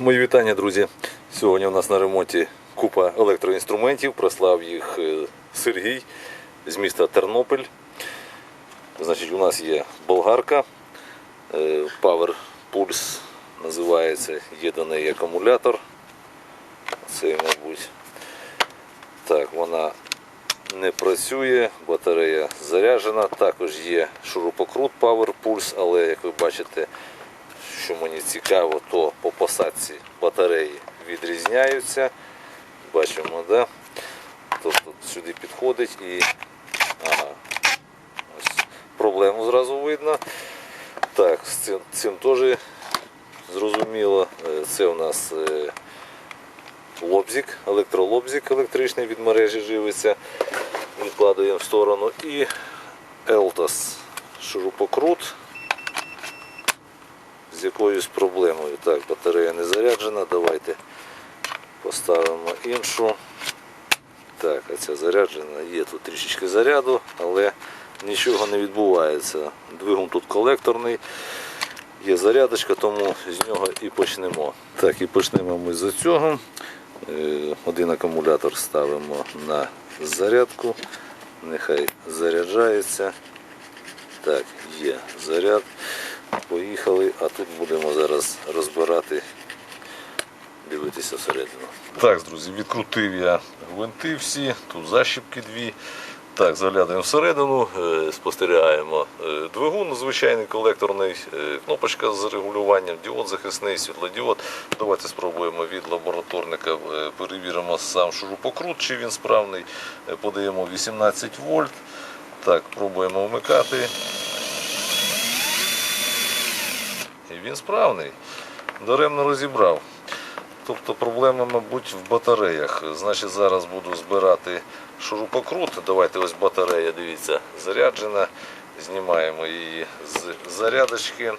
Мої вітання, друзі. Сьогодні у нас на ремонті купа електроінструментів. Прислав їх е, Сергій з міста Тернопіль. Значить, у нас є болгарка е, Power Pulse називається. Є до неї акумулятор. Це, мабуть. Так, вона не працює, батарея заряджена. Також є шурупокрут Power Pulse, але як ви бачите, що мені цікаво, то по посадці батареї відрізняються. Бачимо, да? Тобто сюди підходить і ага, ось проблему зразу видно. Так, з цим, цим теж зрозуміло. Е, Це у нас е, лобзик, електролобзик електричний від мережі живиться. Відкладуємо в сторону. І Eltas шурупокрут з якоюсь проблемою. Так, батарея не заряджена. Давайте поставимо іншу. Так, а ця заряджена. Є тут трішечки заряду, але нічого не відбувається. Двигун тут колекторний. Є зарядочка, тому з нього і почнемо. Так, і почнемо ми з цього. Е, Один акумулятор ставимо на зарядку. Нехай заряджається. Так, є заряд. Поїхали, а тут будемо зараз розбирати, дивитися всередину. Так, друзі, відкрутив я гвинти всі, тут защіпки дві. Так, заглядаємо всередину, е, спостерігаємо е, двигун, звичайний колекторний, е, кнопочка з регулюванням, діод захисний, світлодіод. Давайте спробуємо від лабораторника, перевіримо сам шурупокрут, чи він справний. Подаємо 18 вольт. Так, пробуємо вмикати. І він справний. Даремно розібрав. Тобто проблема, мабуть, в батареях. Значить, зараз буду збирати шурупокрут. Давайте ось батарея, дивіться, заряджена. Знімаємо її з зарядочки,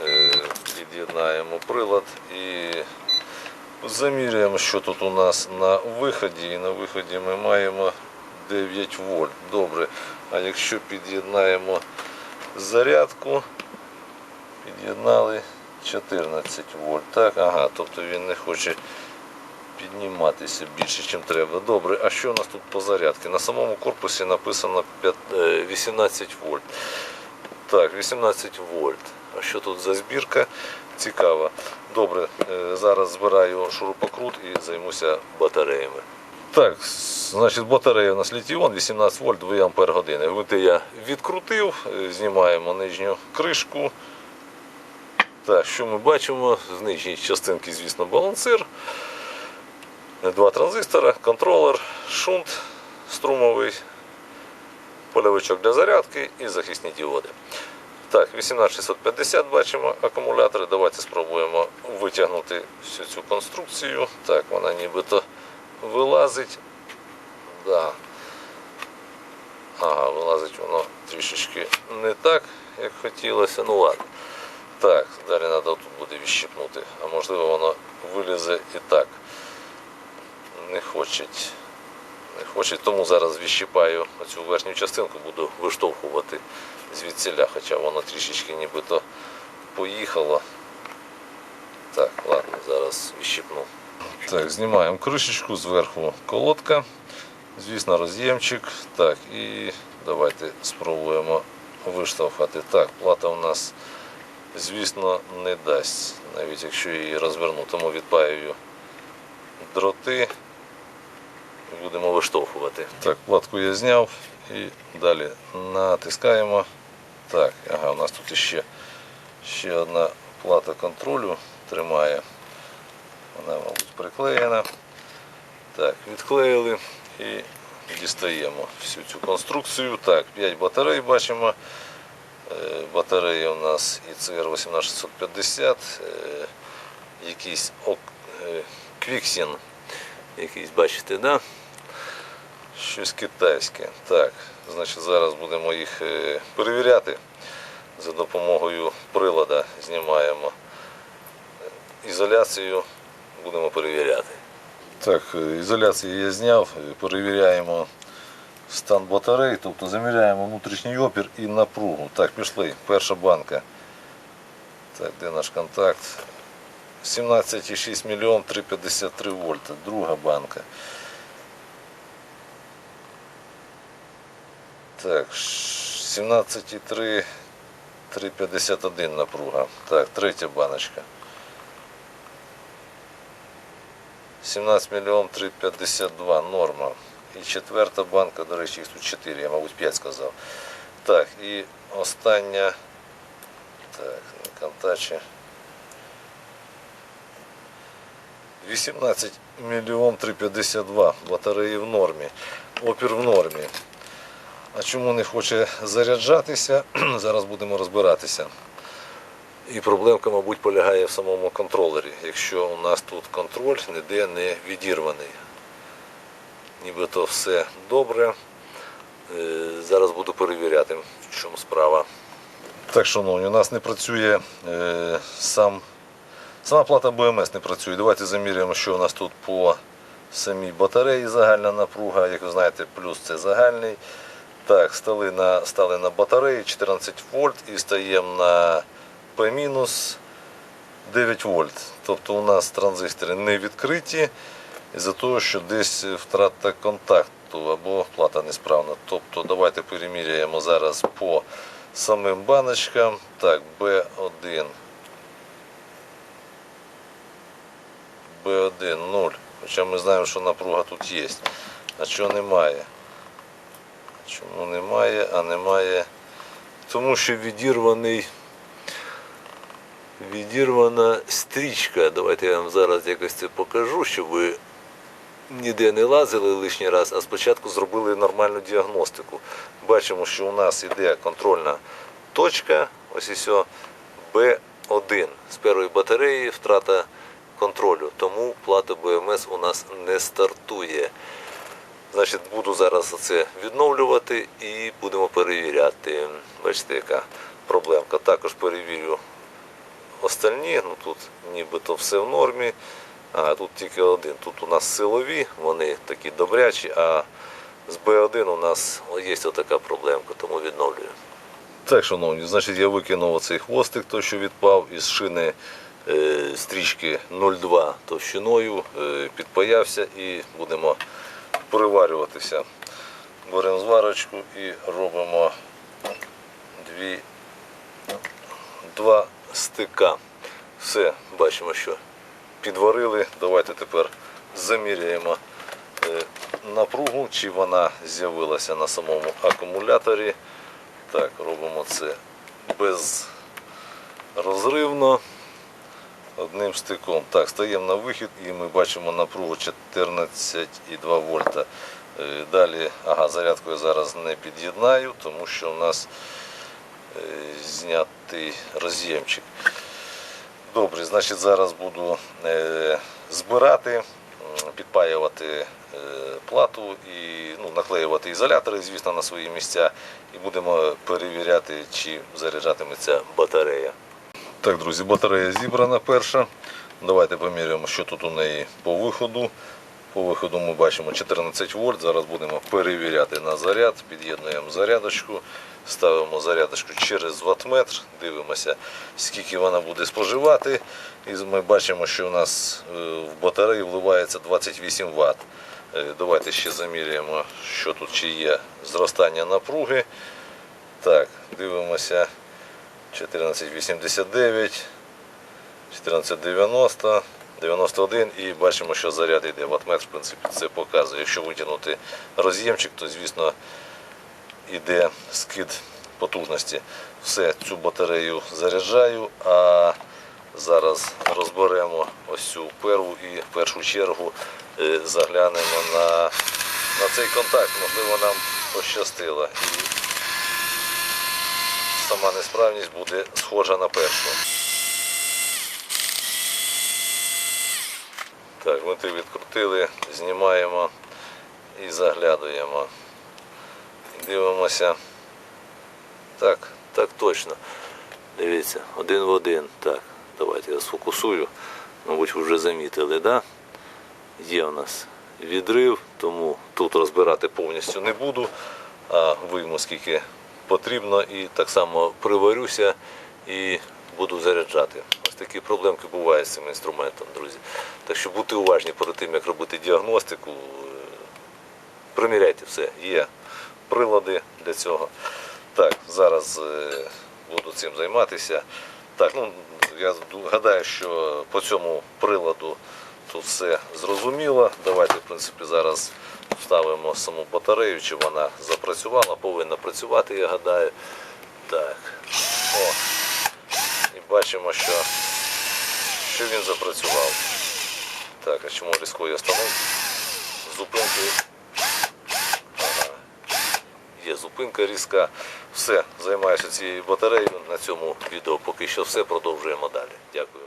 Е, під'єднаємо прилад і заміряємо, що тут у нас на виході. І на виході ми маємо 9 вольт. Добре. А якщо під'єднаємо зарядку, під'єднали 14 вольт. Так, ага, тобто він не хоче підніматися більше, ніж треба. Добре, а що у нас тут по зарядці? На самому корпусі написано п'ят- е, 18 вольт. Так, 18 вольт. А що тут за збірка? Цікаво. Добре, е, зараз збираю шурупокрут і займуся батареями. Так, значить батарея у нас літіон 18 вольт 2 ампер години. Гвинти я відкрутив, е, знімаємо нижню кришку. Так, що ми бачимо? З нижньої частинки, звісно, балансир. Два транзистора, контролер, шунт струмовий, польовичок для зарядки і захисні діоди. Так, 18650 бачимо акумулятори. Давайте спробуємо витягнути всю цю конструкцію. Так, вона нібито вилазить. Да. Ага, вилазить воно трішечки не так, як хотілося. Ну ладно. Так, далі треба тут буде відщипнути. А можливо воно вилізе і так. Не хочуть. Не хочуть, тому зараз відщипаю оцю верхню частинку, буду виштовхувати звідсіля, хоча воно трішечки нібито поїхало. Так, ладно, зараз відщипну. Так, знімаємо кришечку зверху колодка. Звісно, роз'ємчик. Так, і давайте спробуємо виштовхати. Так, плата у нас, звісно, не дасть, навіть якщо її розверну, тому відпаюю дроти і будемо виштовхувати. Так, платку я зняв і далі натискаємо. Так, ага, у нас тут ще, ще одна плата контролю тримає. Вона, мабуть, приклеєна. Так, відклеїли і дістаємо всю цю конструкцію. Так, 5 батарей бачимо. Е, Батареї у нас ІЦР 18650, е, якийсь е, Квіксін, якийсь, бачите, да? щось китайське. Так, значить зараз будемо їх перевіряти за допомогою прилада. Знімаємо ізоляцію, будемо перевіряти. Так, ізоляцію я зняв, перевіряємо стан батарей, тобто заміряємо внутрішній опір і напругу. Так, пішли. Перша банка. Так, де наш контакт? 17,6 мільйон 353 вольта. Друга банка. Так, 17,3 3,51 напруга. Так, третя баночка. 17 мільйон 3,52 норма. І четверта банка, до речі, їх тут 4, я, мабуть, 5 сказав. Так, і остання. Так, на контачі. 18 мільйон 352 батареї в нормі. Опір в нормі. А чому не хоче заряджатися? Зараз будемо розбиратися. І проблемка, мабуть, полягає в самому контролері. Якщо у нас тут контроль ніде не відірваний. Нібито все добре. Е, Зараз буду перевіряти, в чому справа. Так, шановні, у нас не працює е, сам, сама плата БМС не працює. Давайте заміряємо, що у нас тут по самій батареї загальна напруга. Як ви знаєте, плюс це загальний. Так, стали на, стали на батареї 14 вольт і стаємо на P- 9 вольт. Тобто у нас транзистори не відкриті із-за того, що десь втрата контакту або плата несправна. Тобто давайте переміряємо зараз по самим баночкам. Так, B1. B1 0. Хоча ми знаємо, що напруга тут є. А чого немає? Чому немає, а немає? Тому що відірваний відірвана стрічка. Давайте я вам зараз якось це покажу, щоб ви ніде не лазили лишній раз, а спочатку зробили нормальну діагностику. Бачимо, що у нас іде контрольна точка, ось і все, B1. З першої батареї втрата контролю, тому плата БМС у нас не стартує. Значить, буду зараз це відновлювати і будемо перевіряти. Бачите, яка проблемка. Також перевірю остальні. Ну тут нібито все в нормі. А тут тільки один. Тут у нас силові, вони такі добрячі, а з Б1 у нас є така проблемка, тому відновлюю. Так, шановні, значить я викинув оцей хвостик, той, що відпав із шини е, стрічки 0,2 товщиною, е, підпаявся і будемо переварюватися. Беремо зварочку і робимо дві, два стика. Все, бачимо, що підварили. Давайте тепер заміряємо е, напругу, чи вона з'явилася на самому акумуляторі. Так, робимо це безрозривно. Одним стиком. Так, стаємо на вихід і ми бачимо напругу 14,2 вольта. Е, Далі, ага, зарядку я зараз не під'єднаю, тому що у нас е, знятий роз'ємчик. Добре, значить зараз буду е, збирати, підпаювати е, плату і ну, наклеювати ізолятори, звісно, на свої місця, і будемо перевіряти, чи заряджатиметься батарея. Так, друзі, батарея зібрана перша. Давайте поміряємо, що тут у неї по виходу. По виходу ми бачимо 14 вольт. Зараз будемо перевіряти на заряд. Під'єднуємо зарядочку, ставимо зарядочку через ваттметр, дивимося, скільки вона буде споживати. І ми бачимо, що у нас е, в батареї вливається 28 Вт. Е, Давайте ще заміряємо, що тут чи є зростання напруги. Так, дивимося. 1489, 1490, 91 і бачимо, що заряд йде. Ватметр, в принципі, це показує. Якщо витягнути роз'ємчик, то звісно йде скид потужності. Все, цю батарею заряджаю, а зараз розберемо ось цю перву і в першу чергу е, заглянемо на, на цей контакт. Можливо, нам пощастило. І сама несправність буде схожа на першу. Так, гвинти відкрутили, знімаємо і заглядуємо. Дивимося. Так, так точно. Дивіться, один в один. Так, давайте я сфокусую. Мабуть, ви вже замітили, да? Є у нас відрив, тому тут розбирати повністю не буду, а вийму скільки потрібно і так само приварюся і буду заряджати. Ось такі проблемки бувають з цим інструментом, друзі. Так що будьте уважні перед тим, як робити діагностику. Е, Приміряйте все, є прилади для цього. Так, зараз е, буду цим займатися. Так, ну я гадаю, що по цьому приладу тут все зрозуміло. Давайте, в принципі, зараз вставимо саму батарею, чи вона запрацювала, повинна працювати, я гадаю. Так. Бачимо, що, що він запрацював. Так, а чому різкої остановки? Зупинки. Ага. Є зупинка різка. Все, займаюся цією батареєю. На цьому відео поки що все. Продовжуємо далі. Дякую.